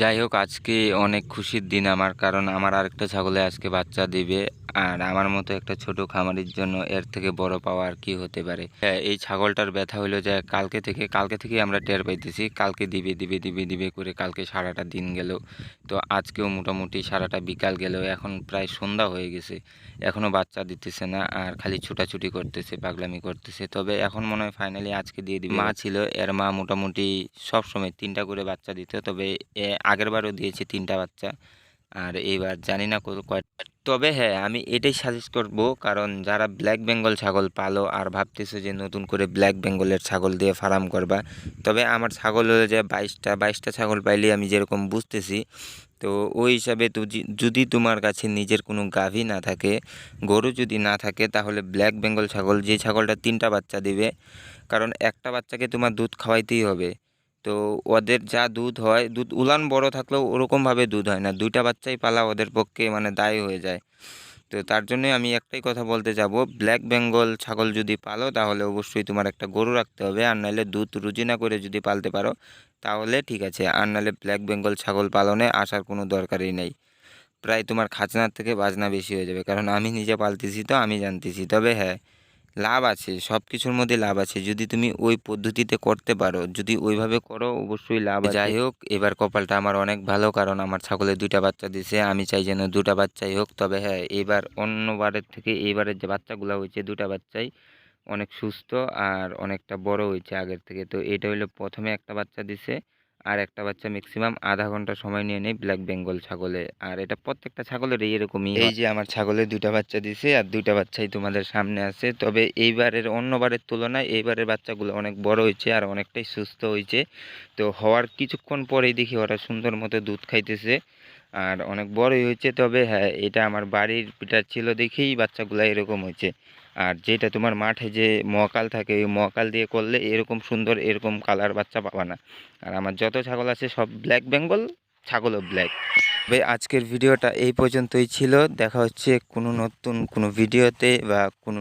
যাই হোক আজকে অনেক খুশির দিন আমার কারণ আমার আরেকটা ছাগলে আজকে বাচ্চা দিবে আর আমার মতো একটা ছোট খামারির জন্য এর থেকে বড় পাওয়া আর কি হতে পারে। হ্যাঁ, এই ছাগলটার ব্যথা হলো যে কালকে থেকে কালকে থেকে আমরা টের পাইতেছি কালকে দিবে দিবে দিবে দিবে করে কালকে সারাটা দিন গেল। তো আজকেও মোটামুটি সারাটা বিকাল গেল এখন প্রায় সন্ধ্যা হয়ে গেছে। এখনও বাচ্চা দিতেছে না আর খালি ছুটাছুটি করতেছে পাগলামি করতেছে। তবে এখন মনে হয় ফাইনালি আজকে দিয়ে দিবে। মা ছিল এর মা মোটামুটি সব সময় তিনটা করে বাচ্চা দিত তবে এ আগের বারও দিয়েছে তিনটা বাচ্চা। আর এইবার জানি না কত কয়, তবে হ্যাঁ আমি এটাই সাজেস্ট করব, কারণ যারা ব্ল্যাক বেঙ্গল ছাগল পালো আর ভাবতেছো যে নতুন করে ব্ল্যাক বেঙ্গলের ছাগল দিয়ে ফার্ম করবা, তবে আমার ছাগল হলো যে বাইশটা বাইশটা ছাগল পাইলে আমি যেরকম বুঝতেছি, তো ওই হিসাবে তো যদি তোমার কাছে নিজের কোনো গাভী না থাকে, গরু যদি না থাকে, তাহলে ব্ল্যাক বেঙ্গল ছাগল, যে ছাগলটা তিনটা বাচ্চা দিবে, কারণ একটা বাচ্চাকে তোমার দুধ খাওয়াইতেই হবে। তো ওদের যা দুধ হয়, দুধ উলান বড় থাকলেও ওরকমভাবে দুধ হয় না। দুইটা বাচ্চাই পালা ওদের পক্ষে মানে দায়ী হয়ে যায়। তো তার জন্যই আমি একটাই কথা বলতে যাব, ব্ল্যাক বেঙ্গল ছাগল যদি পালো তাহলে অবশ্যই তোমার একটা গরু রাখতে হবে, আর নাহলে দুধ রুজি না করে যদি পালতে পারো, তাহলে ঠিক আছে, আর নাহলে ব্ল্যাক বেঙ্গল ছাগল পালনে আসার কোনো দরকারই নেই। প্রায় তোমার খাজনার থেকে বাজনা বেশি হয়ে যাবে, কারণ আমি নিজে পালতেছি তো, আমি জানতেছি, তবে হ্যাঁ। লাভ আছে সব কিছুর মধ্যে লাভ আছে। যদি তুমি ওই পদ্ধতিতে করতে পারো, যদি ওইভাবে করো, অবশ্যই লাভ যাই হোক, এবার কপালটা আমার অনেক ভালো, কারণ আমার ছাগলে দুইটা বাচ্চা দিছে, আমি চাই যেন দুটা বাচ্চাই হোক। তবে হ্যাঁ এবার অন্যবারের থেকে এইবারের যে বাচ্চাগুলো হয়েছে দুটা বাচ্চাই অনেক সুস্থ আর অনেকটা বড় হয়েছে আগের থেকে। তো এটা হলো প্রথমে একটা বাচ্চা দিছে আর একটা বাচ্চা ম্যাক্সিমাম আধা ঘণ্টা সময় নিয়ে নেয় ব্ল্যাক বেঙ্গল ছাগলে। আর এটা প্রত্যেকটা ছাগলের এরকমই এই যে আমার ছাগলে দুইটা বাচ্চা দিছে আর দুইটা বাচ্চাই তোমাদের সামনে আছে, তবে এইবারের অন্যবারের তুলনায় এইবারের বাচ্চাগুলো অনেক বড় হয়েছে আর অনেকটাই সুস্থ হয়েছে। তো হওয়ার কিছুক্ষণ পরেই দেখি ওরা সুন্দর মতো দুধ খাইতেছে আর অনেক বড়ই হয়েছে, তবে হ্যাঁ এটা আমার বাড়ির পিটার ছিল দেখেই বাচ্চাগুলো এরকম হয়েছে। আর যেটা তোমার মাঠে যে মহাকাল থাকে, ওই মহাকাল দিয়ে করলে এরকম সুন্দর এরকম কালার বাচ্চা পাবা না। আর আমার যত ছাগল আছে সব ব্ল্যাক বেঙ্গল ছাগলও ব্ল্যাক তবে আজকের ভিডিওটা এই পর্যন্তই ছিল। দেখা হচ্ছে কোনো নতুন কোনো ভিডিওতে বা কোনো